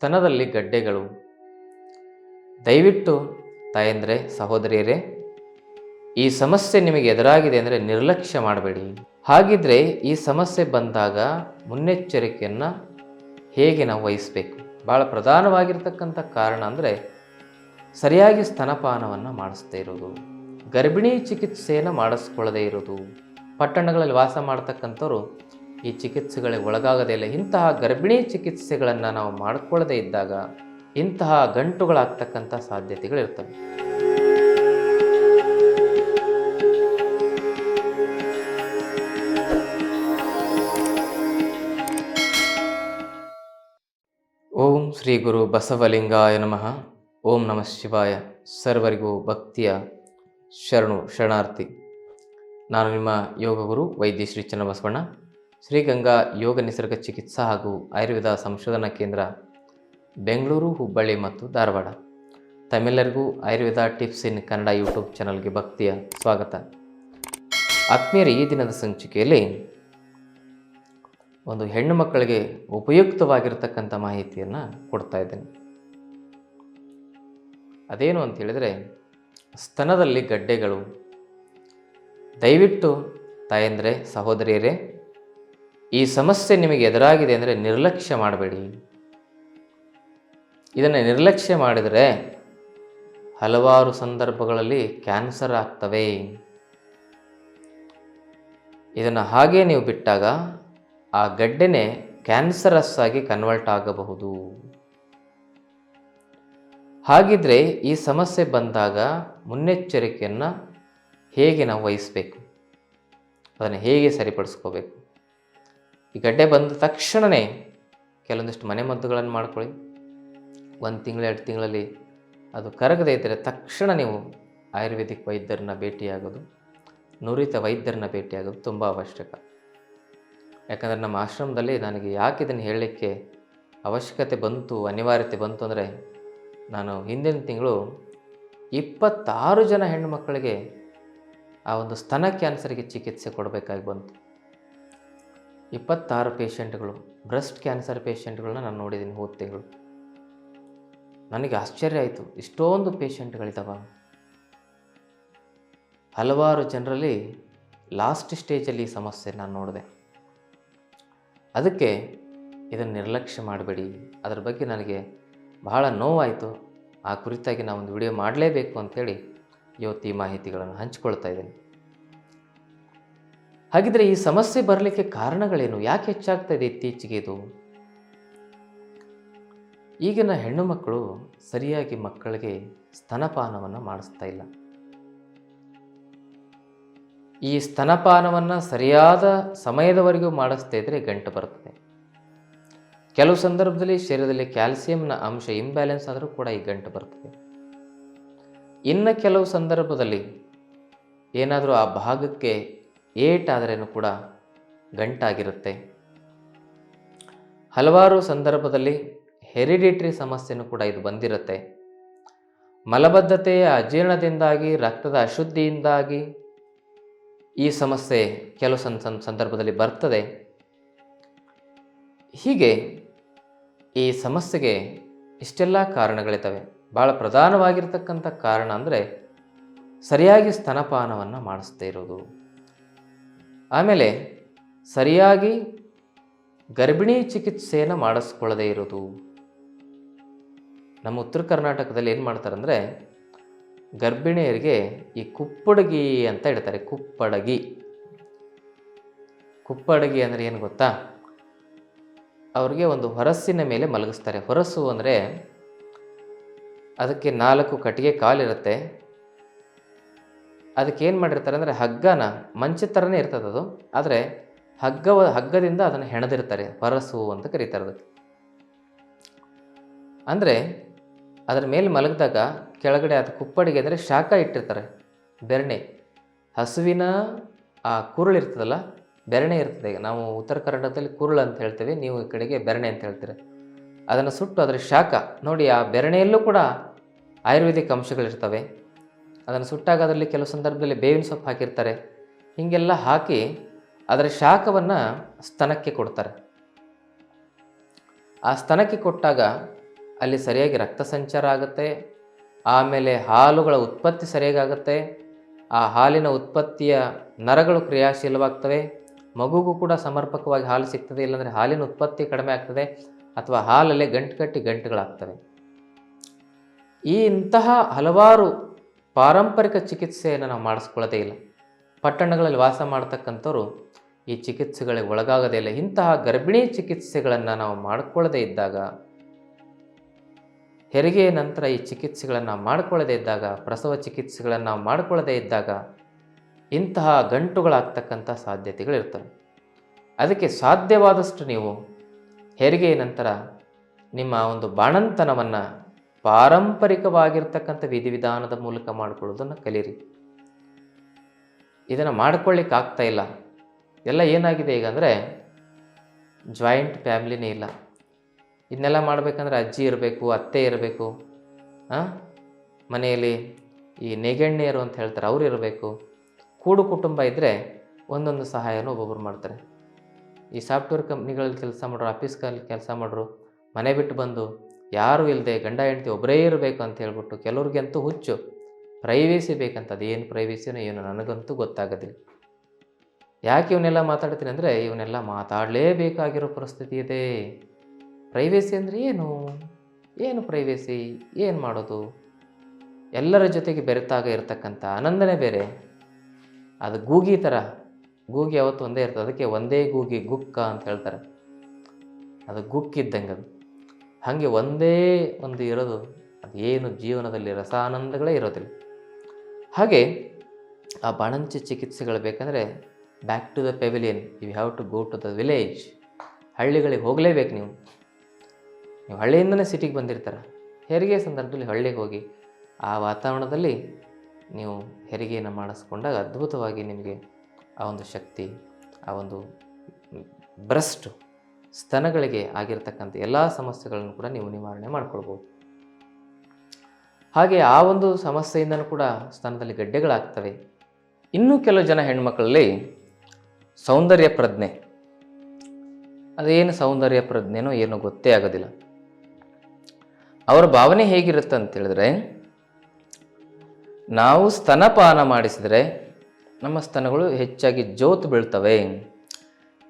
ಸ್ತನದಲ್ಲಿ ಗಡ್ಡೆಗಳು. ದಯವಿಟ್ಟು ತಾಯಂದ್ರೆ, ಸಹೋದರಿಯರೇ, ಈ ಸಮಸ್ಯೆ ನಿಮಗೆ ಎದುರಾಗಿದೆ ಅಂದರೆ ನಿರ್ಲಕ್ಷ್ಯ ಮಾಡಬೇಡಿ. ಹಾಗಿದ್ರೆ ಈ ಸಮಸ್ಯೆ ಬಂದಾಗ ಮುನ್ನೆಚ್ಚರಿಕೆಯನ್ನು ಹೇಗೆ ನಾವು ವಹಿಸಬೇಕು? ಭಾಳ ಪ್ರಧಾನವಾಗಿರ್ತಕ್ಕಂಥ ಕಾರಣ ಅಂದರೆ ಸರಿಯಾಗಿ ಸ್ತನಪಾನವನ್ನು ಮಾಡಿಸದೇ ಇರೋದು. ಗರ್ಭಿಣಿ ಚಿಕಿತ್ಸೆಯನ್ನು ಮಾಡಿಸ್ಕೊಳ್ಳದೇ ಇರೋದು. ಪಟ್ಟಣಗಳಲ್ಲಿ ವಾಸ ಮಾಡ್ತಕ್ಕಂಥವ್ರು ಈ ಚಿಕಿತ್ಸೆಗಳಿಗೆ ಒಳಗಾಗದೇ ಇಲ್ಲ. ಇಂತಹ ಗರ್ಭಿಣಿ ಚಿಕಿತ್ಸೆಗಳನ್ನು ನಾವು ಮಾಡಿಕೊಳ್ಳದೇ ಇದ್ದಾಗ ಇಂತಹ ಗಂಟುಗಳಾಗ್ತಕ್ಕಂಥ ಸಾಧ್ಯತೆಗಳಿರ್ತವೆ ಓಂ ಶ್ರೀ ಗುರು ಬಸವಲಿಂಗಾಯ ನಮಃ. ಓಂ ನಮಃ ಶಿವಾಯ. ಸರ್ವರಿಗೂ ಭಕ್ತಿಯ ಶರಣು ಶರಣಾರ್ಥಿ. ನಾನು ನಿಮ್ಮ ಯೋಗ ಗುರು ವೈದ್ಯ ಶ್ರೀ ಚನ್ನಬಸವಣ್ಣ. ಶ್ರೀಗಂಗಾ ಯೋಗ ನಿಸರ್ಗ ಚಿಕಿತ್ಸಾ ಹಾಗೂ ಆಯುರ್ವೇದ ಸಂಶೋಧನಾ ಕೇಂದ್ರ, ಬೆಂಗಳೂರು, ಹುಬ್ಬಳ್ಳಿ ಮತ್ತು Dharwad. ತಮಿಳರಿಗೂ Ayurveda tips in Kannada YouTube ಚಾನಲ್ಗೆ ಭಕ್ತಿಯ ಸ್ವಾಗತ. ಆತ್ಮೀಯರ ಈ ದಿನದ ಸಂಚಿಕೆಯಲ್ಲಿ ಒಂದು ಹೆಣ್ಣು ಮಕ್ಕಳಿಗೆ ಉಪಯುಕ್ತವಾಗಿರ್ತಕ್ಕಂಥ ಮಾಹಿತಿಯನ್ನು ಕೊಡ್ತಾ ಇದ್ದೇನೆ. ಅದೇನು ಅಂತ ಹೇಳಿದರೆ, ಸ್ತನದಲ್ಲಿ ಗಡ್ಡೆಗಳು. ದಯವಿಟ್ಟು ತಾಯಂದ್ರೆ, ಸಹೋದರಿಯರೇ ಈ ಸಮಸ್ಯೆ ನಿಮಗೆ ಎದುರಾಗಿದೆ ಅಂದರೆ ನಿರ್ಲಕ್ಷ್ಯ ಮಾಡಬೇಡಿ. ಇದನ್ನು ನಿರ್ಲಕ್ಷ್ಯ ಮಾಡಿದರೆ ಹಲವಾರು ಸಂದರ್ಭಗಳಲ್ಲಿ ಕ್ಯಾನ್ಸರ್ ಆಗ್ತವೆ. ಇದನ್ನು ಹಾಗೇ ನೀವು ಬಿಟ್ಟಾಗ ಆ ಗಡ್ಡೆನೆ ಕ್ಯಾನ್ಸರಸ್ ಆಗಿ ಕನ್ವರ್ಟ್ ಆಗಬಹುದು. ಹಾಗಿದ್ರೆ ಈ ಸಮಸ್ಯೆ ಬಂದಾಗ ಮುನ್ನೆಚ್ಚರಿಕೆಯನ್ನು ಹೇಗೆ ನಾವು ವಹಿಸಬೇಕು? ಅದನ್ನು ಹೇಗೆ ಸರಿಪಡಿಸ್ಕೋಬೇಕು? ಈ ಗಡ್ಡೆ ಬಂದ ತಕ್ಷಣವೇ ಕೆಲವೊಂದಿಷ್ಟು ಮನೆ ಮದ್ದುಗಳನ್ನು ಮಾಡ್ಕೊಳ್ಳಿ. ಒಂದು ತಿಂಗಳು, ಎರಡು ತಿಂಗಳಲ್ಲಿ ಅದು ಕರಗದೇ ಇದ್ದರೆ ತಕ್ಷಣ ನೀವು ಆಯುರ್ವೇದಿಕ್ ವೈದ್ಯರನ್ನ ಭೇಟಿಯಾಗೋದು, ನುರಿತ ವೈದ್ಯರನ್ನ ಭೇಟಿಯಾಗೋದು ತುಂಬ ಅವಶ್ಯಕ. ಯಾಕಂದರೆ ನಮ್ಮ ಆಶ್ರಮದಲ್ಲಿ ನನಗೆ ಯಾಕೆ ಇದನ್ನು ಹೇಳಲಿಕ್ಕೆ ಅವಶ್ಯಕತೆ ಬಂತು, ಅನಿವಾರ್ಯತೆ ಬಂತು ಅಂದರೆ ನಾನು ಹಿಂದಿನ ತಿಂಗಳು ಇಪ್ಪತ್ತಾರು ಜನ ಹೆಣ್ಣು ಮಕ್ಕಳಿಗೆ ಆ ಒಂದು ಸ್ತನ ಕ್ಯಾನ್ಸರ್ಗೆ ಚಿಕಿತ್ಸೆ ಕೊಡಬೇಕಾಗಿ ಬಂತು. ಇಪ್ಪತ್ತಾರು ಪೇಷಂಟ್ಗಳು, ಬ್ರೆಸ್ಟ್ ಕ್ಯಾನ್ಸರ್ ಪೇಷಂಟ್ಗಳನ್ನ ನಾನು ನೋಡಿದ್ದೀನಿ ಹೋದ ತಿಂಗಳು. ನನಗೆ ಆಶ್ಚರ್ಯ ಆಯಿತು, ಇಷ್ಟೊಂದು ಪೇಷಂಟ್ಗಳಿದ್ದಾವ ಹಲವಾರು ಜನರಲ್ಲಿ ಲಾಸ್ಟ್ ಸ್ಟೇಜಲ್ಲಿ ಈ ಸಮಸ್ಯೆ ನಾನು ನೋಡಿದೆ. ಅದಕ್ಕೆ ಇದನ್ನು ನಿರ್ಲಕ್ಷ್ಯ ಮಾಡಬೇಡಿ, ಅದರ ಬಗ್ಗೆ ನನಗೆ ಬಹಳ ನೋವಾಯಿತು. ಆ ಕುರಿತಾಗಿ ನಾನು ಒಂದು ವಿಡಿಯೋ ಮಾಡಲೇಬೇಕು ಅಂಥೇಳಿ ಇವತ್ತು ಈ ಮಾಹಿತಿಗಳನ್ನು ಹಂಚಿಕೊಳ್ತಾ ಇದ್ದೀನಿ. ಹಾಗಿದ್ರೆ ಈ ಸಮಸ್ಯೆ ಬರಲಿಕ್ಕೆ ಕಾರಣಗಳೇನು? ಯಾಕೆ ಹೆಚ್ಚಾಗ್ತಾ ಇದೆ ಇತ್ತೀಚೆಗೆ ಇದು? ಈಗಿನ ಹೆಣ್ಣು ಮಕ್ಕಳು ಸರಿಯಾಗಿ ಮಕ್ಕಳಿಗೆ ಸ್ತನಪಾನವನ್ನು ಮಾಡಿಸ್ತಾ ಇಲ್ಲ. ಈ ಸ್ತನಪಾನವನ್ನು ಸರಿಯಾದ ಸಮಯದವರೆಗೂ ಮಾಡಿಸ್ತಾ ಇದ್ದರೆ ಗಂಟು ಬರ್ತದೆ ಕೆಲವು ಸಂದರ್ಭದಲ್ಲಿ ಶರೀರದಲ್ಲಿ ಕ್ಯಾಲ್ಸಿಯಂನ ಅಂಶ ಇಂಬ್ಯಾಲೆನ್ಸ್ ಆದರೂ ಕೂಡ ಈ ಗಂಟು ಬರ್ತದೆ. ಇನ್ನು ಕೆಲವು ಸಂದರ್ಭದಲ್ಲಿ ಏನಾದರೂ ಆ ಭಾಗಕ್ಕೆ ಏಟಾದ್ರೂ ಕೂಡ ಗಂಟಾಗಿರುತ್ತೆ. ಹಲವಾರು ಸಂದರ್ಭದಲ್ಲಿ ಹೆರಿಡಿಟ್ರಿ ಸಮಸ್ಯೆನೂ ಕೂಡ ಇದು ಬಂದಿರುತ್ತೆ. ಮಲಬದ್ಧತೆಯ ಅಜೀರ್ಣದಿಂದಾಗಿ, ರಕ್ತದ ಅಶುದ್ಧಿಯಿಂದಾಗಿ ಈ ಸಮಸ್ಯೆ ಕೆಲವು ಸನ್ ಸಂದರ್ಭದಲ್ಲಿ ಬರ್ತದೆ. ಹೀಗೆ ಈ ಸಮಸ್ಯೆಗೆ ಇಷ್ಟೆಲ್ಲ ಕಾರಣಗಳಿದ್ದಾವೆ. ಭಾಳ ಪ್ರಧಾನವಾಗಿರ್ತಕ್ಕಂಥ ಕಾರಣ ಅಂದರೆ ಸರಿಯಾಗಿ ಸ್ತನಪಾನವನ್ನು ಮಾಡಿಸದೇ ಇರೋದು. ಆಮೇಲೆ ಸರಿಯಾಗಿ ಗರ್ಭಿಣಿ ಚಿಕಿತ್ಸೆಯನ್ನು ಮಾಡಿಸ್ಕೊಳ್ಳದೇ ಇರೋದು. ನಮ್ಮ ಉತ್ತರ ಕರ್ನಾಟಕದಲ್ಲಿ ಏನು ಮಾಡ್ತಾರಂದರೆ ಗರ್ಭಿಣಿಯರಿಗೆ ಈ ಕುಪ್ಪಡಗಿ ಅಂತ ಇಡ್ತಾರೆ, ಕುಪ್ಪಡಗಿ. ಕುಪ್ಪಡಗಿ ಅಂದರೆ ಏನು ಗೊತ್ತಾ? ಅವ್ರಿಗೆ ಒಂದು ಹೊರಸ್ಸಿನ ಮೇಲೆ ಮಲಗಿಸ್ತಾರೆ. ಹೊರಸು ಅಂದರೆ ಅದಕ್ಕೆ ನಾಲ್ಕು ಕಟ್ಟಿಗೆ ಕಾಲಿರುತ್ತೆ. ಅದಕ್ಕೆ ಏನು ಮಾಡಿರ್ತಾರೆ ಅಂದರೆ ಹಗ್ಗನ ಮಂಚ ಥರನೇ ಇರ್ತದೆ ಅದು. ಆದರೆ ಹಗ್ಗ ಹಗ್ಗದಿಂದ ಅದನ್ನು ಹೆಣದಿರ್ತಾರೆ. ಹೊರಸು ಅಂತ ಕರೀತಾರೆ ಅದಕ್ಕೆ. ಅಂದರೆ ಅದರ ಮೇಲೆ ಮಲಗಿದಾಗ ಕೆಳಗಡೆ ಅದು ಕುಪ್ಪಡಿಗೆ ಅಂದರೆ ಶಾಖ ಇಟ್ಟಿರ್ತಾರೆ. ಬೆರಣೆ. ಹಸುವಿನ ಆ ಕುರುಳು ಇರ್ತದಲ್ಲ, ಬೆರಣೆ ಇರ್ತದೆ ನಾವು ಉತ್ತರ ಕರ್ನಾಟಕದಲ್ಲಿ ಕುರುಳು ಅಂತ ಹೇಳ್ತೇವೆ, ನೀವು ಈ ಕಡೆಗೆ ಬೆರಣೆ ಅಂತ ಹೇಳ್ತೀರ. ಅದನ್ನು ಸುಟ್ಟು ಅದರ ಶಾಖ. ನೋಡಿ, ಆ ಬೆರಣೆಯಲ್ಲೂ ಕೂಡ ಆಯುರ್ವೇದಿಕ್ ಅಂಶಗಳಿರ್ತವೆ. ಅದನ್ನು ಸುಟ್ಟಾಗ ಅದರಲ್ಲಿ ಕೆಲವು ಸಂದರ್ಭದಲ್ಲಿ ಬೇವಿನ ಸೊಪ್ಪು ಹಾಕಿರ್ತಾರೆ. ಹೀಗೆಲ್ಲ ಹಾಕಿ ಅದರ ಶಾಖವನ್ನು ಸ್ತನಕ್ಕೆ ಕೊಡ್ತಾರೆ. ಆ ಸ್ತನಕ್ಕೆ ಕೊಟ್ಟಾಗ ಅಲ್ಲಿ ಸರಿಯಾಗಿ ರಕ್ತ ಸಂಚಾರ ಆಗುತ್ತೆ. ಆಮೇಲೆ ಹಾಲುಗಳ ಉತ್ಪತ್ತಿ ಸರಿಯಾಗುತ್ತೆ ಆ ಹಾಲಿನ ಉತ್ಪತ್ತಿಯ ನರಗಳು ಕ್ರಿಯಾಶೀಲವಾಗ್ತವೆ. ಮಗುಗೂ ಕೂಡ ಸಮರ್ಪಕವಾಗಿ ಹಾಲು ಸಿಗ್ತದೆ, ಇಲ್ಲಾಂದರೆ ಹಾಲಿನ ಉತ್ಪತ್ತಿ ಕಡಿಮೆ ಆಗ್ತದೆ ಅಥವಾ ಹಾಲಲ್ಲೇ ಗಂಟು ಕಟ್ಟಿ ಗಂಟುಗಳಾಗ್ತವೆ. ಈ ಇಂತಹ ಹಲವಾರು ಪಾರಂಪರಿಕ ಚಿಕಿತ್ಸೆಯನ್ನು ನಾವು ಮಾಡಿಸ್ಕೊಳ್ಳೋದೇ ಇಲ್ಲ. ಪಟ್ಟಣಗಳಲ್ಲಿ ವಾಸ ಮಾಡ್ತಕ್ಕಂಥವ್ರು ಈ ಚಿಕಿತ್ಸೆಗಳಿಗೆ ಒಳಗಾಗೋದೇ ಇಲ್ಲ. ಇಂತಹ ಗರ್ಭಿಣಿ ಚಿಕಿತ್ಸೆಗಳನ್ನು ನಾವು ಮಾಡಿಕೊಳ್ಳದೇ ಇದ್ದಾಗ ಹೆರಿಗೆಯ ನಂತರ ಈ ಚಿಕಿತ್ಸೆಗಳನ್ನು ಮಾಡಿಕೊಳ್ಳದೇ ಇದ್ದಾಗ, ಪ್ರಸವ ಚಿಕಿತ್ಸೆಗಳನ್ನು ನಾವು ಮಾಡಿಕೊಳ್ಳದೇ ಇದ್ದಾಗ ಇಂತಹ ಗಂಟುಗಳಾಗ್ತಕ್ಕಂಥ ಸಾಧ್ಯತೆಗಳಿರ್ತವೆ. ಅದಕ್ಕೆ ಸಾಧ್ಯವಾದಷ್ಟು ನೀವು ಹೆರಿಗೆಯ ನಂತರ ನಿಮ್ಮ ಒಂದು ಬಾಣಂತನವನ್ನು ಪಾರಂಪರಿಕವಾಗಿರ್ತಕ್ಕಂಥ ವಿಧಿವಿಧಾನದ ಮೂಲಕ ಮಾಡಿಕೊಳ್ಳೋದನ್ನು ಕಲೀರಿ. ಇದನ್ನು ಮಾಡ್ಕೊಳ್ಳಿಕ್ಕೆ ಆಗ್ತಾ ಇಲ್ಲ. ಎಲ್ಲ ಏನಾಗಿದೆ ಈಗ ಅಂದರೆ ಜಾಯಿಂಟ್ ಫ್ಯಾಮ್ಲಿನೇ ಇಲ್ಲ. ಇದನ್ನೆಲ್ಲ ಮಾಡಬೇಕಂದ್ರೆ ಅಜ್ಜಿ ಇರಬೇಕು, ಅತ್ತೆ ಇರಬೇಕು ಮನೆಯಲ್ಲಿ ಈ ನೆಗೆಣ್ಣೆಯರು ಅಂತ ಹೇಳ್ತಾರೆ, ಅವ್ರು ಇರಬೇಕು. ಕೂಡು ಕುಟುಂಬ ಇದ್ದರೆ ಒಂದೊಂದು ಸಹಾಯನೂ ಒಬ್ಬೊಬ್ರು ಮಾಡ್ತಾರೆ. ಈ ಸಾಫ್ಟ್ವೇರ್ ಕಂಪ್ನಿಗಳಲ್ಲಿ ಕೆಲಸ ಮಾಡೋರು ಆಫೀಸ್ಗಳಲ್ಲಿ ಕೆಲಸ ಮಾಡೋರು, ಮನೆ ಬಿಟ್ಟು ಬಂದು ಯಾರೂ ಇಲ್ಲದೆ ಗಂಡ ಹೆಂಡತಿ ಒಬ್ಬರೇ ಇರಬೇಕು ಅಂತ ಹೇಳ್ಬಿಟ್ಟು ಕೆಲವ್ರಿಗಂತೂ ಹುಚ್ಚು. ಪ್ರೈವೇಸಿ ಬೇಕಂತ, ಅದೇನು ಪ್ರೈವೇಸಿನೋ ಏನು ನನಗಂತೂ ಗೊತ್ತಾಗೋದಿಲ್ಲ. ಯಾಕೆ ಇವನ್ನೆಲ್ಲ ಮಾತಾಡ್ತೀನಿ ಅಂದರೆ, ಇವನ್ನೆಲ್ಲ ಮಾತಾಡಲೇಬೇಕಾಗಿರೋ ಪರಿಸ್ಥಿತಿ ಇದೆ. ಪ್ರೈವೇಸಿ ಅಂದರೆ ಏನು? ಏನು ಪ್ರೈವೇಸಿ ಏನು ಮಾಡೋದು? ಎಲ್ಲರ ಜೊತೆಗೆ ಬೆರೆತಾಗ ಇರತಕ್ಕಂಥ ಆನಂದನೇ ಬೇರೆ. ಅದು ಗೂಗಿ ಥರ ಗೂಗಿ ಯಾವತ್ತು ಒಂದೇ ಇರ್ತದೆ. ಅದಕ್ಕೆ ಒಂದೇ ಗೂಗಿ ಗುಕ್ಕ ಅಂತ ಹೇಳ್ತಾರೆ. ಅದು ಗುಕ್ಕಿದ್ದಂಗೆ ಅದು ಹಾಗೆ ಒಂದೇ ಒಂದು ಇರೋದು ಏನು ಜೀವನದಲ್ಲಿ ರಸಾನಂದಗಳೇ ಇರೋದಿಲ್ಲ. ಹಾಗೆ ಆ ಬಾಣಂಚಿ ಚಿಕಿತ್ಸೆಗಳು ಬೇಕಂದರೆ back to the pavilion you have to go to the village ಹಳ್ಳಿಗಳಿಗೆ ಹೋಗಲೇಬೇಕು ನೀವು. ನೀವು ಹಳ್ಳಿಯಿಂದನೇ ಸಿಟಿಗೆ ಬಂದಿರ್ತಾರೆ. ಹೆರಿಗೆ ಸಂದರ್ಭದಲ್ಲಿ ಹಳ್ಳಿಗೆ ಹೋಗಿ ಆ ವಾತಾವರಣದಲ್ಲಿ ನೀವು ಹೆರಿಗೆಯನ್ನು ಮಾಡಿಸ್ಕೊಂಡಾಗ ಅದ್ಭುತವಾಗಿ ನಿಮಗೆ ಆ ಒಂದು ಶಕ್ತಿ, ಆ ಒಂದು ಬ್ರೆಸ್ಟ್ ಸ್ತನಗಳಿಗೆ ಆಗಿರ್ತಕ್ಕಂಥ ಎಲ್ಲ ಸಮಸ್ಯೆಗಳನ್ನು ಕೂಡ ನೀವು ನಿವಾರಣೆ ಮಾಡ್ಕೊಳ್ಬೋದು. ಹಾಗೆ ಆ ಒಂದು ಸಮಸ್ಯೆಯಿಂದನೂ ಕೂಡ ಸ್ತನದಲ್ಲಿ ಗಡ್ಡೆಗಳಾಗ್ತವೆ. ಇನ್ನೂ ಕೆಲವು ಜನ ಹೆಣ್ಮಕ್ಕಳಲ್ಲಿ ಸೌಂದರ್ಯ ಪ್ರಜ್ಞೆ. ಅದೇನು ಸೌಂದರ್ಯ ಪ್ರಜ್ಞೆನೋ ಏನೋ ಗೊತ್ತೇ ಆಗೋದಿಲ್ಲ. ಅವರ ಭಾವನೆ ಹೇಗಿರುತ್ತೆ ಅಂತೇಳಿದ್ರೆ ನಾವು ಸ್ತನಪಾನ ಮಾಡಿಸಿದರೆ ನಮ್ಮ ಸ್ತನಗಳು ಹೆಚ್ಚಾಗಿ ಜೋತು ಬೀಳ್ತವೆ.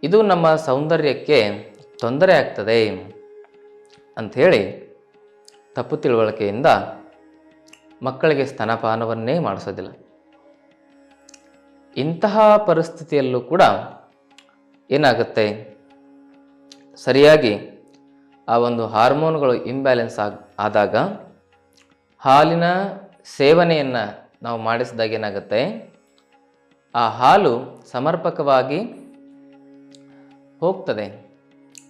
ಇದು ನಮ್ಮ ಸೌಂದರ್ಯಕ್ಕೆ ತೊಂದರೆ ಆಗ್ತದೆ ಅಂಥೇಳಿ ತಪ್ಪು ತಿಳುವಳಿಕೆಯಿಂದ ಮಕ್ಕಳಿಗೆ ಸ್ತನಪಾನವನ್ನೇ ಮಾಡಿಸೋದಿಲ್ಲ. ಇಂತಹ ಪರಿಸ್ಥಿತಿಯಲ್ಲೂ ಕೂಡ ಏನಾಗುತ್ತೆ? ಸರಿಯಾಗಿ ಆ ಒಂದು ಹಾರ್ಮೋನ್ಗಳು ಇಂಬ್ಯಾಲೆನ್ಸ್ ಆಗ, ಆದಾಗ ಹಾಲಿನ ಸೇವನೆಯನ್ನು ನಾವು ಮಾಡಿಸಿದಾಗ ಏನಾಗುತ್ತೆ? ಆ ಹಾಲು ಸಮರ್ಪಕವಾಗಿ ಹೋಗ್ತದೆ.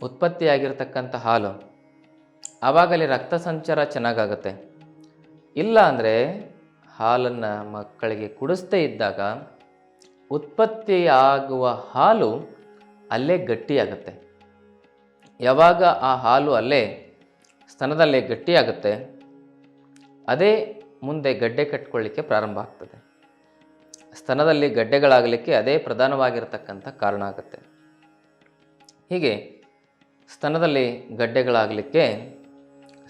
ಉತ್ಪತ್ತಿಯಾಗಿರ್ತಕ್ಕಂಥ ಹಾಲು ಆವಾಗಲೇ ರಕ್ತ ಸಂಚಾರ ಚೆನ್ನಾಗಾಗುತ್ತೆ. ಇಲ್ಲ ಅಂದರೆ ಹಾಲನ್ನು ಮಕ್ಕಳಿಗೆ ಕುಡಿಸ್ತೇ ಇದ್ದಾಗ ಉತ್ಪತ್ತಿಯಾಗುವ ಹಾಲು ಅಲ್ಲೇ ಗಟ್ಟಿಯಾಗುತ್ತೆ. ಯಾವಾಗ ಆ ಹಾಲು ಅಲ್ಲೇ ಸ್ತನದಲ್ಲೇ ಗಟ್ಟಿಯಾಗುತ್ತೆ, ಅದೇ ಮುಂದೆ ಗಡ್ಡೆ ಕಟ್ಕೊಳ್ಳಿಕ್ಕೆ ಪ್ರಾರಂಭ ಆಗ್ತದೆ. ಸ್ತನದಲ್ಲಿ ಗಡ್ಡೆಗಳಾಗಲಿಕ್ಕೆ ಅದೇ ಪ್ರಧಾನವಾಗಿರ್ತಕ್ಕಂಥ ಕಾರಣ ಆಗುತ್ತೆ. ಹೀಗೆ ಸ್ತನದಲ್ಲಿ ಗಡ್ಡೆಗಳಾಗಲಿಕ್ಕೆ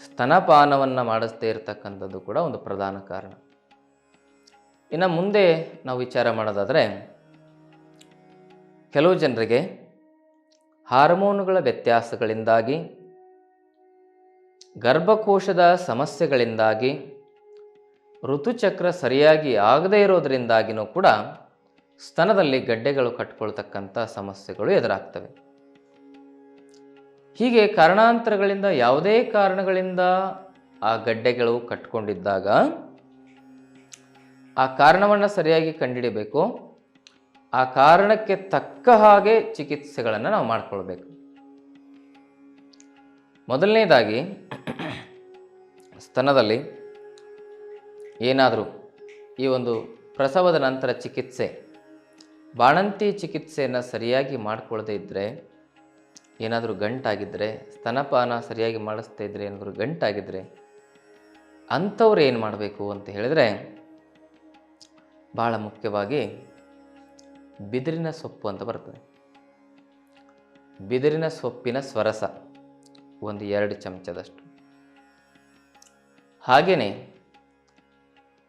ಸ್ತನಪಾನವನ್ನು ಮಾಡಿಸದೇ ಇರತಕ್ಕಂಥದ್ದು ಕೂಡ ಒಂದು ಪ್ರಧಾನ ಕಾರಣ. ಇನ್ನು ಮುಂದೆ ನಾವು ವಿಚಾರ ಮಾಡೋದಾದರೆ ಕೆಲವು ಜನರಿಗೆ ಹಾರ್ಮೋನುಗಳ ವ್ಯತ್ಯಾಸಗಳಿಂದಾಗಿ, ಗರ್ಭಕೋಶದ ಸಮಸ್ಯೆಗಳಿಂದಾಗಿ, ಋತುಚಕ್ರ ಸರಿಯಾಗಿ ಆಗದೇ ಇರೋದರಿಂದಾಗಿನೂ ಕೂಡ ಸ್ತನದಲ್ಲಿ ಗಡ್ಡೆಗಳು ಕಟ್ಕೊಳ್ತಕ್ಕಂಥ ಸಮಸ್ಯೆಗಳು ಎದುರಾಗ್ತವೆ. ಹೀಗೆ ಕಾರಣಾಂತರಗಳಿಂದ, ಯಾವುದೇ ಕಾರಣಗಳಿಂದ ಆ ಗಡ್ಡೆಗಳು ಕಟ್ಕೊಂಡಿದ್ದಾಗ ಆ ಕಾರಣವನ್ನು ಸರಿಯಾಗಿ ಕಂಡುಹಿಡಿಬೇಕು ಆ ಕಾರಣಕ್ಕೆ ತಕ್ಕ ಹಾಗೆ ಚಿಕಿತ್ಸೆಗಳನ್ನು ನಾವು ಮಾಡಿಕೊಳ್ಬೇಕು. ಮೊದಲನೇದಾಗಿ, ಸ್ತನದಲ್ಲಿ ಏನಾದರೂ ಈ ಒಂದು ಪ್ರಸವದ ನಂತರ ಚಿಕಿತ್ಸೆ, ಬಾಣಂತಿ ಚಿಕಿತ್ಸೆಯನ್ನು ಸರಿಯಾಗಿ ಮಾಡಿಕೊಳ್ಳದೇ ಇದ್ದರೆ ಏನಾದರೂ ಗಂಟಾಗಿದ್ದರೆ ಸ್ತನಪಾನ ಸರಿಯಾಗಿ ಮಾಡಿಸ್ತಾ ಇದ್ದರೆ ಏನಾದರೂ ಗಂಟಾಗಿದ್ದರೆ ಅಂಥವ್ರು ಏನು ಮಾಡಬೇಕು ಅಂತ ಹೇಳಿದರೆ, ಭಾಳ ಮುಖ್ಯವಾಗಿ ಬಿದಿರಿನ ಸೊಪ್ಪು ಅಂತ ಬರ್ತದೆ. ಬಿದಿರಿನ ಸೊಪ್ಪಿನ ಸ್ವರಸ, ಒಂದು ಎರಡು ಚಮಚದಷ್ಟು. ಹಾಗೆಯೇ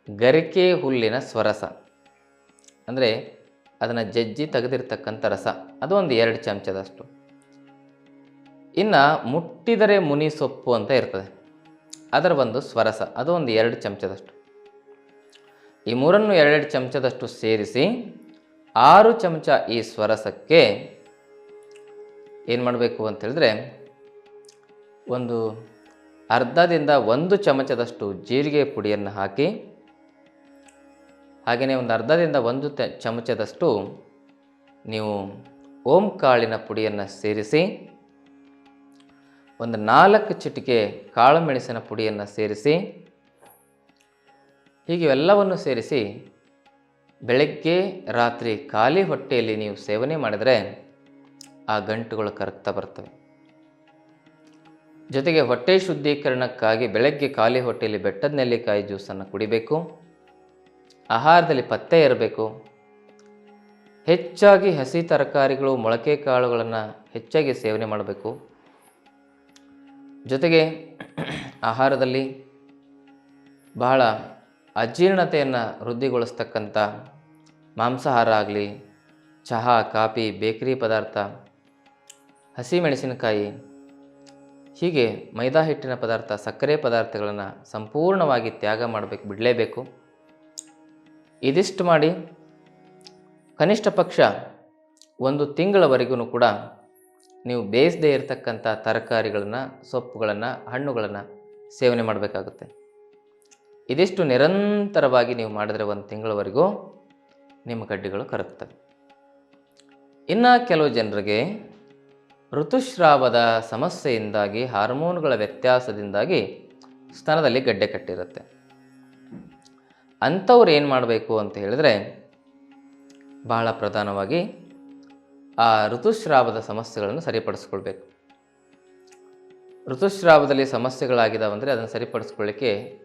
ಗರಿಕೆ ಹುಲ್ಲಿನ ಸ್ವರಸ, ಅಂದರೆ ಅದನ್ನು ಜಜ್ಜಿ ತೆಗೆದಿರ್ತಕ್ಕಂಥ ರಸ ಅದು ಒಂದು ಎರಡು ಚಮಚದಷ್ಟು. ಇನ್ನು ಮುಟ್ಟಿದರೆ ಮುನಿ ಸೊಪ್ಪು ಅಂತ ಇರ್ತದೆ. ಅದರ ಒಂದು ಸ್ವರಸ, ಅದು ಒಂದು ಎರಡು ಚಮಚದಷ್ಟು. ಈ ಮೂರನ್ನು ಎರಡೆರಡು ಚಮಚದಷ್ಟು ಸೇರಿಸಿ ಆರು ಚಮಚ ಈ ಸ್ವರಸಕ್ಕೆ ಏನು ಮಾಡಬೇಕು ಅಂತ ಹೇಳಿದ್ರೆ, ಒಂದು ಅರ್ಧದಿಂದ ಒಂದು ಚಮಚದಷ್ಟು ಜೀರಿಗೆ ಪುಡಿಯನ್ನು ಹಾಕಿ, ಹಾಗೆಯೇ ಒಂದು ಅರ್ಧದಿಂದ ಒಂದು ಚಮಚದಷ್ಟು ನೀವು ಓಂ ಕಾಳಿನ ಪುಡಿಯನ್ನು ಸೇರಿಸಿ ಒಂದು ನಾಲ್ಕು ಚಿಟಿಕೆ ಕಾಳು ಮೆಣಸಿನ ಪುಡಿಯನ್ನು ಸೇರಿಸಿ, ಹೀಗೆ ಎಲ್ಲವನ್ನು ಸೇರಿಸಿ ಬೆಳಗ್ಗೆ, ರಾತ್ರಿ ಖಾಲಿ ಹೊಟ್ಟೆಯಲ್ಲಿ ನೀವು ಸೇವನೆ ಮಾಡಿದರೆ ಆ ಗಂಟುಗಳು ಕರಗ್ತಾ ಬರ್ತವೆ. ಜೊತೆಗೆ ಹೊಟ್ಟೆ ಶುದ್ಧೀಕರಣಕ್ಕಾಗಿ ಬೆಳಗ್ಗೆ ಖಾಲಿ ಹೊಟ್ಟೆಯಲ್ಲಿ ಬೆಟ್ಟದ ನೆಲ್ಲಿಕಾಯಿ ಜ್ಯೂಸನ್ನು ಕುಡಿಬೇಕು, ಆಹಾರದಲ್ಲಿ ಪತ್ತೆ ಇರಬೇಕು. ಹೆಚ್ಚಾಗಿ ಹಸಿ ತರಕಾರಿಗಳು, ಮೊಳಕೆ ಕಾಳುಗಳನ್ನು ಹೆಚ್ಚಾಗಿ ಸೇವನೆ ಮಾಡಬೇಕು. ಜೊತೆಗೆ ಆಹಾರದಲ್ಲಿ ಬಹಳ ಅಜೀರ್ಣತೆಯನ್ನು ವೃದ್ಧಿಗೊಳಿಸ್ತಕ್ಕಂಥ ಮಾಂಸಾಹಾರ ಆಗಲಿ, ಚಹಾ, ಕಾಫಿ, ಬೇಕರಿ ಪದಾರ್ಥ ಹಸಿಮೆಣಸಿನಕಾಯಿ ಹೀಗೆ ಮೈದಾ ಹಿಟ್ಟಿನ ಪದಾರ್ಥ, ಸಕ್ಕರೆ ಪದಾರ್ಥಗಳನ್ನು ಸಂಪೂರ್ಣವಾಗಿ ತ್ಯಾಗ ಮಾಡಬೇಕು, ಬಿಡಲೇಬೇಕು. ಇದಿಷ್ಟು ಮಾಡಿ ಕನಿಷ್ಠ ಪಕ್ಷ ಒಂದು ತಿಂಗಳವರೆಗೂ ಕೂಡ ನೀವು ಬೇಯಿಸದೇ ಇರತಕ್ಕಂಥ ತರಕಾರಿಗಳನ್ನು, ಸೊಪ್ಪುಗಳನ್ನು, ಹಣ್ಣುಗಳನ್ನು ಸೇವನೆ ಮಾಡಬೇಕಾಗುತ್ತೆ. ಇದಿಷ್ಟು ನಿರಂತರವಾಗಿ ನೀವು ಮಾಡಿದರೆ ಒಂದು ತಿಂಗಳವರೆಗೂ ನಿಮ್ಮ ಗಡ್ಡೆಗಳು ಕರಗ್ತವೆ. ಇನ್ನು ಕೆಲವು ಜನರಿಗೆ ಋತುಸ್ರಾವದ ಸಮಸ್ಯೆಯಿಂದಾಗಿ, ಹಾರ್ಮೋನುಗಳ ವ್ಯತ್ಯಾಸದಿಂದಾಗಿ ಸ್ತನದಲ್ಲಿ ಗಡ್ಡೆ ಕಟ್ಟಿರುತ್ತೆ. ಅಂಥವ್ರು ಏನು ಮಾಡಬೇಕು ಅಂತ ಹೇಳಿದ್ರೆ, ಬಹಳ ಪ್ರಧಾನವಾಗಿ ಆ, ಋತುಸ್ರಾವದ ಸಮಸ್ಯೆಗಳನ್ನು ಸರಿಪಡಿಸ್ಕೊಳ್ಬೇಕು. ಋತುಸ್ರಾವದಲ್ಲಿ ಸಮಸ್ಯೆಗಳಾಗಿದ್ದಾವಂದರೆ ಅದನ್ನು ಸರಿಪಡಿಸ್ಕೊಳ್ಳಿಕ್ಕೆ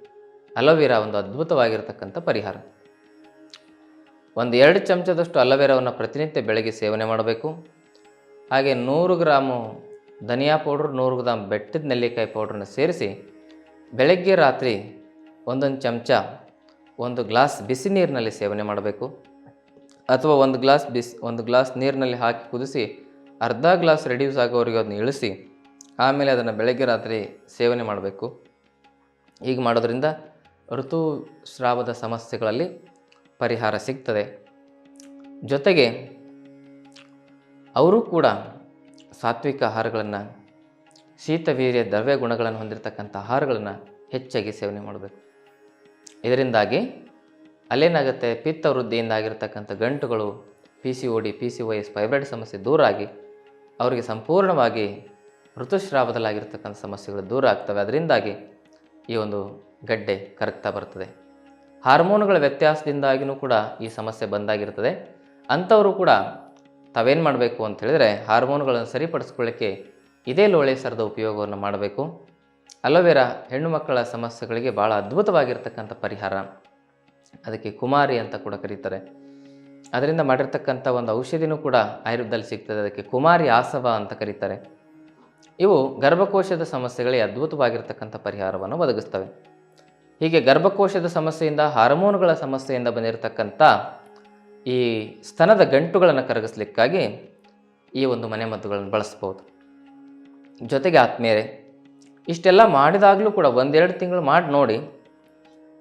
ಅಲೋವೆರಾ ಒಂದು ಅದ್ಭುತವಾಗಿರತಕ್ಕಂಥ ಪರಿಹಾರ. ಒಂದು ಎರಡು ಚಮಚದಷ್ಟು ಅಲೋವೆರಾವನ್ನು ಪ್ರತಿನಿತ್ಯ ಬೆಳಗ್ಗೆ ಸೇವನೆ ಮಾಡಬೇಕು. ಹಾಗೆ ನೂರು ಗ್ರಾಮು ಧನಿಯಾ ಪೌಡ್ರ್, ನೂರು ಗ್ರಾಮ್ ಬೆಟ್ಟದ ನೆಲ್ಲಿಕಾಯಿ ಪೌಡ್ರನ್ನ ಸೇರಿಸಿ ಬೆಳಗ್ಗೆ ರಾತ್ರಿ ಒಂದೊಂದು ಚಮಚ ಒಂದು ಗ್ಲಾಸ್ ಬಿಸಿ ನೀರಿನಲ್ಲಿ ಸೇವನೆ ಮಾಡಬೇಕು. ಅಥವಾ ಒಂದು ಗ್ಲಾಸ್ ಬಿಸ್, ಒಂದು ಗ್ಲಾಸ್ ನೀರಿನಲ್ಲಿ ಹಾಕಿ ಕುದಿಸಿ ಅರ್ಧ ಗ್ಲಾಸ್ ರೆಡ್ಯೂಸ್ ಆಗೋವರೆಗೆ ಅದನ್ನು ಇಳಿಸಿ, ಆಮೇಲೆ ಅದನ್ನು ಬೆಳಗ್ಗೆ ರಾತ್ರಿ ಸೇವನೆ ಮಾಡಬೇಕು. ಹೀಗೆ ಮಾಡೋದ್ರಿಂದ ಋತುಸ್ರಾವದ ಸಮಸ್ಯೆಗಳಲ್ಲಿ ಪರಿಹಾರ ಸಿಗ್ತದೆ. ಜೊತೆಗೆ ಅವರು ಕೂಡ ಸಾತ್ವಿಕ ಆಹಾರಗಳನ್ನು, ಶೀತವೀರ್ಯ ದ್ರವ್ಯ ಗುಣಗಳನ್ನು ಹೊಂದಿರತಕ್ಕಂಥ ಆಹಾರಗಳನ್ನು ಹೆಚ್ಚಾಗಿ ಸೇವನೆ ಮಾಡಬೇಕು. ಇದರಿಂದಾಗಿ ಅಲ್ಲೇನಾಗುತ್ತೆ? ಪಿತ್ತ ವೃದ್ಧಿಯಿಂದ ಆಗಿರ್ತಕ್ಕಂಥ ಗಂಟುಗಳು P C O D P C Y S fibroid ಸಮಸ್ಯೆ ದೂರಾಗಿ ಅವರಿಗೆ ಸಂಪೂರ್ಣವಾಗಿ ಋತುಸ್ರಾವದಲ್ಲಾಗಿರ್ತಕ್ಕಂಥ ಸಮಸ್ಯೆಗಳು ದೂರ ಆಗ್ತವೆ. ಅದರಿಂದಾಗಿ ಈ ಒಂದು ಗಡ್ಡೆ ಕರಗ್ತಾ ಬರ್ತದೆ. ಹಾರ್ಮೋನುಗಳ ವ್ಯತ್ಯಾಸದಿಂದಾಗಿಯೂ ಕೂಡ ಈ ಸಮಸ್ಯೆ ಬಂದಾಗಿರ್ತದೆ. ಅಂಥವರು ಕೂಡ ತಾವೇನು ಮಾಡಬೇಕು ಅಂತ ಹೇಳಿದರೆ ಹಾರ್ಮೋನುಗಳನ್ನು ಸರಿಪಡಿಸ್ಕೊಳ್ಳಿಕ್ಕೆ ಇದೇ ಲೋಳೆ ಸರದ ಉಪಯೋಗವನ್ನು ಮಾಡಬೇಕು. ಅಲೋವೆರಾ ಹೆಣ್ಣು ಮಕ್ಕಳ ಸಮಸ್ಯೆಗಳಿಗೆ ಭಾಳ ಅದ್ಭುತವಾಗಿರ್ತಕ್ಕಂಥ ಪರಿಹಾರ. ಅದಕ್ಕೆ ಕುಮಾರಿ ಅಂತ ಕೂಡ ಕರೀತಾರೆ. ಅದರಿಂದ ಮಾಡಿರ್ತಕ್ಕಂಥ ಒಂದು ಔಷಧಿನೂ ಕೂಡ ಆಯುರ್ವೇದದಲ್ಲಿ ಸಿಗ್ತದೆ. ಅದಕ್ಕೆ ಕುಮಾರಿ ಆಸವ ಅಂತ ಕರೀತಾರೆ. ಇವು ಗರ್ಭಕೋಶದ ಸಮಸ್ಯೆಗಳಿಗೆ ಅದ್ಭುತವಾಗಿರ್ತಕ್ಕಂಥ ಪರಿಹಾರವನ್ನು ಒದಗಿಸ್ತವೆ. ಹೀಗೆ ಗರ್ಭಕೋಶದ ಸಮಸ್ಯೆಯಿಂದ, ಹಾರ್ಮೋನುಗಳ ಸಮಸ್ಯೆಯಿಂದ ಬಂದಿರತಕ್ಕಂಥ ಈ ಸ್ತನದ ಗಂಟುಗಳನ್ನು ಕರಗಿಸ್ಲಿಕ್ಕಾಗಿ ಈ ಒಂದು ಮನೆಮದ್ದುಗಳನ್ನು ಬಳಸ್ಬೋದು. ಜೊತೆಗೆ ಆತ್ಮೀಯರೇ, ಇಷ್ಟೆಲ್ಲ ಮಾಡಿದಾಗಲೂ ಕೂಡ ಒಂದೆರಡು ತಿಂಗಳು ಮಾಡಿ ನೋಡಿ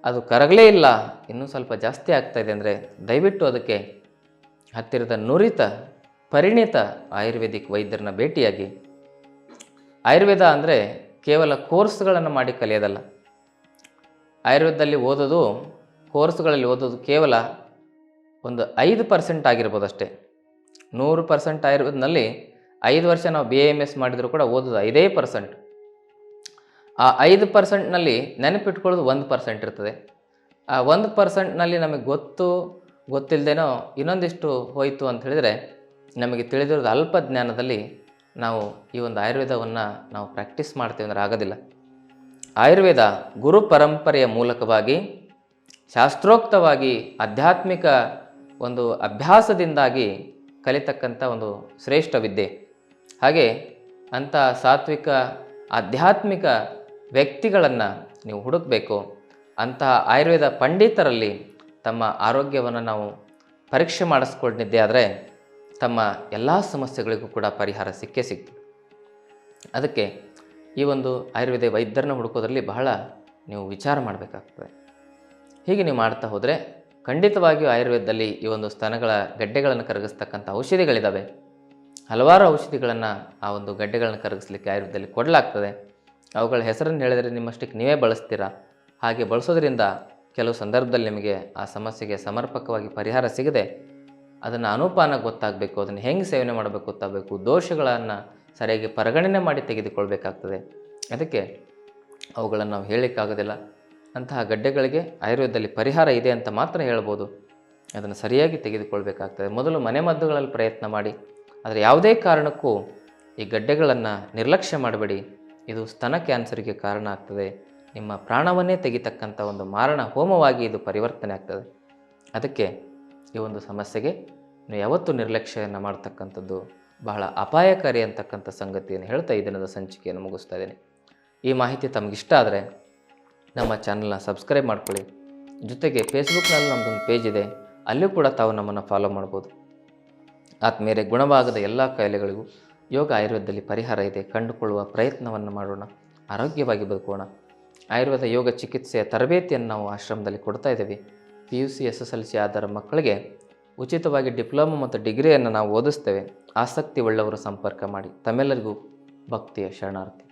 ಅದು ಕರಗಲೇ ಇಲ್ಲ. ಇನ್ನೂ ಸ್ವಲ್ಪ ಜಾಸ್ತಿ ಆಗ್ತಾ ಇದೆ ಅಂದರೆ ದಯವಿಟ್ಟು ಅದಕ್ಕೆ ಹತ್ತಿರದ ನುರಿತ, ಪರಿಣಿತ ಆಯುರ್ವೇದಿಕ್ ವೈದ್ಯರನ್ನ ಭೇಟಿಯಾಗಿ. ಆಯುರ್ವೇದ ಅಂದರೆ ಕೇವಲ ಕೋರ್ಸ್ಗಳನ್ನು ಮಾಡಿ ಕಲಿಯೋದಲ್ಲ. ಆಯುರ್ವೇದದಲ್ಲಿ ಓದೋದು, ಕೋರ್ಸ್ಗಳಲ್ಲಿ ಓದೋದು ಕೇವಲ ಒಂದು ಐದು ಪರ್ಸೆಂಟ್ ಆಗಿರ್ಬೋದು ಅಷ್ಟೇ. ನೂರು ಪರ್ಸೆಂಟ್ ಆಯುರ್ವೇದನಲ್ಲಿ ಐದು ವರ್ಷ ನಾವು ಬಿ ಎಂ ಎಸ್ ಮಾಡಿದರೂ ಕೂಡ ಓದೋದು ಐದೇ ಪರ್ಸೆಂಟ್. ಆ ಐದು ಪರ್ಸೆಂಟ್ನಲ್ಲಿ ನೆನಪಿಟ್ಕೊಳ್ಳೋದು ಒಂದು ಪರ್ಸೆಂಟ್ ಇರ್ತದೆ. ಆ ಒಂದು ಪರ್ಸೆಂಟ್ನಲ್ಲಿ ನಮಗೆ ಗೊತ್ತು ಗೊತ್ತಿಲ್ಲದೇನೋ ಇನ್ನೊಂದಿಷ್ಟು ಹೋಯಿತು ಅಂತ ಹೇಳಿದರೆ ನಮಗೆ ತಿಳಿದಿರೋದು ಅಲ್ಪ ಜ್ಞಾನದಲ್ಲಿ ನಾವು ಈ ಒಂದು ಆಯುರ್ವೇದವನ್ನು ನಾವು ಪ್ರಾಕ್ಟೀಸ್ ಮಾಡ್ತೀವಿ ಅಂದರೆ ಆಗೋದಿಲ್ಲ. ಆಯುರ್ವೇದ ಗುರು ಪರಂಪರೆಯ ಮೂಲಕವಾಗಿ, ಶಾಸ್ತ್ರೋಕ್ತವಾಗಿ, ಆಧ್ಯಾತ್ಮಿಕ ಒಂದು ಅಭ್ಯಾಸದಿಂದಾಗಿ ಕಲಿತಕ್ಕಂಥ ಒಂದು ಶ್ರೇಷ್ಠ ವಿದ್ಯೆ. ಹಾಗೆ ಅಂಥ ಸಾತ್ವಿಕ, ಆಧ್ಯಾತ್ಮಿಕ ವ್ಯಕ್ತಿಗಳನ್ನು ನೀವು ಹುಡುಕಬೇಕು. ಅಂತಹ ಆಯುರ್ವೇದ ಪಂಡಿತರಲ್ಲಿ ತಮ್ಮ ಆರೋಗ್ಯವನ್ನು ನಾವು ಪರೀಕ್ಷೆ ಮಾಡಿಸ್ಕೊಂಡಿದ್ದೆ ಆದರೆ ತಮ್ಮ ಎಲ್ಲ ಸಮಸ್ಯೆಗಳಿಗೂ ಕೂಡ ಪರಿಹಾರ ಸಿಕ್ಕೇ ಸಿಕ್ತು. ಅದಕ್ಕೆ ಈ ಒಂದು ಆಯುರ್ವೇದ ವೈದ್ಯರನ್ನ ಹುಡುಕೋದ್ರಲ್ಲಿ ಬಹಳ ನೀವು ವಿಚಾರ ಮಾಡಬೇಕಾಗ್ತದೆ. ಹೀಗೆ ನೀವು ಮಾಡ್ತಾ ಹೋದರೆ ಖಂಡಿತವಾಗಿಯೂ ಆಯುರ್ವೇದದಲ್ಲಿ ಈ ಒಂದು ಸ್ತನಗಳ ಗಡ್ಡೆಗಳನ್ನು ಕರಗಿಸ್ತಕ್ಕಂಥ ಔಷಧಿಗಳಿದ್ದಾವೆ ಹಲವಾರು ಔಷಧಿಗಳನ್ನು ಆ ಒಂದು ಗಡ್ಡೆಗಳನ್ನು ಕರಗಿಸ್ಲಿಕ್ಕೆ ಆಯುರ್ವೇದದಲ್ಲಿ ಕೊಡಲಾಗ್ತದೆ. ಅವುಗಳ ಹೆಸರನ್ನು ಹೇಳಿದರೆ ನಿಮ್ಮಷ್ಟಕ್ಕೆ ನೀವೇ ಬಳಸ್ತೀರಾ? ಹಾಗೆ ಬಳಸೋದ್ರಿಂದ ಕೆಲವು ಸಂದರ್ಭದಲ್ಲಿ ನಿಮಗೆ ಆ ಸಮಸ್ಯೆಗೆ ಸಮರ್ಪಕವಾಗಿ ಪರಿಹಾರ ಸಿಗದೆ ಅದನ್ನು ಅನುಪಾನ ಗೊತ್ತಾಗಬೇಕು, ಅದನ್ನು ಹೆಂಗೆ ಸೇವನೆ ಮಾಡಬೇಕು, ಗೊತ್ತಾಗಬೇಕು, ದೋಷಗಳನ್ನು ಸರಿಯಾಗಿ ಪರಿಗಣನೆ ಮಾಡಿ ತೆಗೆದುಕೊಳ್ಬೇಕಾಗ್ತದೆ. ಅದಕ್ಕೆ ಅವುಗಳನ್ನು ನಾವು ಹೇಳಲಿಕ್ಕಾಗೋದಿಲ್ಲ. ಅಂತಹ ಗಡ್ಡೆಗಳಿಗೆ ಆಯುರ್ವೇದದಲ್ಲಿ ಪರಿಹಾರ ಇದೆ ಅಂತ ಮಾತ್ರ ಹೇಳ್ಬೋದು. ಅದನ್ನು ಸರಿಯಾಗಿ ತೆಗೆದುಕೊಳ್ಬೇಕಾಗ್ತದೆ. ಮೊದಲು ಮನೆಮದ್ದುಗಳಲ್ಲಿ ಪ್ರಯತ್ನ ಮಾಡಿ, ಆದರೆ ಯಾವುದೇ ಕಾರಣಕ್ಕೂ ಈ ಗಡ್ಡೆಗಳನ್ನು ನಿರ್ಲಕ್ಷ್ಯ ಮಾಡಬೇಡಿ. ಇದು ಸ್ತನ ಕ್ಯಾನ್ಸರ್ಗೆ ಕಾರಣ ಆಗ್ತದೆ. ನಿಮ್ಮ ಪ್ರಾಣವನ್ನೇ ತೆಗಿತಕ್ಕಂಥ ಒಂದು ಮಾರಣ ಹೋಮವಾಗಿ ಇದು ಪರಿವರ್ತನೆ ಆಗ್ತದೆ. ಅದಕ್ಕೆ ಈ ಒಂದು ಸಮಸ್ಯೆಗೆ ನೀವು ಯಾವತ್ತೂ ನಿರ್ಲಕ್ಷ್ಯವನ್ನು ಮಾಡ್ತಕ್ಕಂಥದ್ದು ಬಹಳ ಅಪಾಯಕಾರಿ ಅಂತಕ್ಕಂಥ ಸಂಗತಿಯನ್ನು ಹೇಳ್ತಾ ಈ ದಿನದ ಸಂಚಿಕೆಯನ್ನು ಮುಗಿಸ್ತಾ ಇದ್ದೀನಿ. ಈ ಮಾಹಿತಿ ತಮಗಿಷ್ಟ ಆದರೆ ನಮ್ಮ ಚಾನಲ್ನ ಸಬ್ಸ್ಕ್ರೈಬ್ ಮಾಡ್ಕೊಳ್ಳಿ. ಜೊತೆಗೆ ಫೇಸ್ಬುಕ್ನಲ್ಲಿ ನಮ್ಮದೊಂದು ಪೇಜ್ ಇದೆ. ಅಲ್ಲೂ ಕೂಡ ತಾವು ನಮ್ಮನ್ನು ಫಾಲೋ ಮಾಡ್ಬೋದು. ಆದ್ಮೇಲೆ ಗುಣವಾಗದ ಎಲ್ಲ ಕಾಯಿಲೆಗಳಿಗೂ ಯೋಗ ಆಯುರ್ವೇದದಲ್ಲಿ ಪರಿಹಾರ ಇದೆ. ಕಂಡುಕೊಳ್ಳುವ ಪ್ರಯತ್ನವನ್ನು ಮಾಡೋಣ. ಆರೋಗ್ಯವಾಗಿ ಬದುಕೋಣ. ಆಯುರ್ವೇದ ಯೋಗ ಚಿಕಿತ್ಸೆಯ ತರಬೇತಿಯನ್ನು ನಾವು ಆಶ್ರಮದಲ್ಲಿ ಕೊಡ್ತಾ ಇದ್ದೀವಿ. P U C, S S L C ಆಧಾರ ಮಕ್ಕಳಿಗೆ ಉಚಿತವಾಗಿ ಡಿಪ್ಲೊಮಾ ಮತ್ತು ಡಿಗ್ರಿಯನ್ನು ನಾವು ಓದಿಸ್ತೇವೆ. ಆಸಕ್ತಿ ಉಳ್ಳವರು ಸಂಪರ್ಕ ಮಾಡಿ. ತಮ್ಮೆಲ್ಲರಿಗೂ ಭಕ್ತಿಯ ಶರಣಾರ್ಥಿ.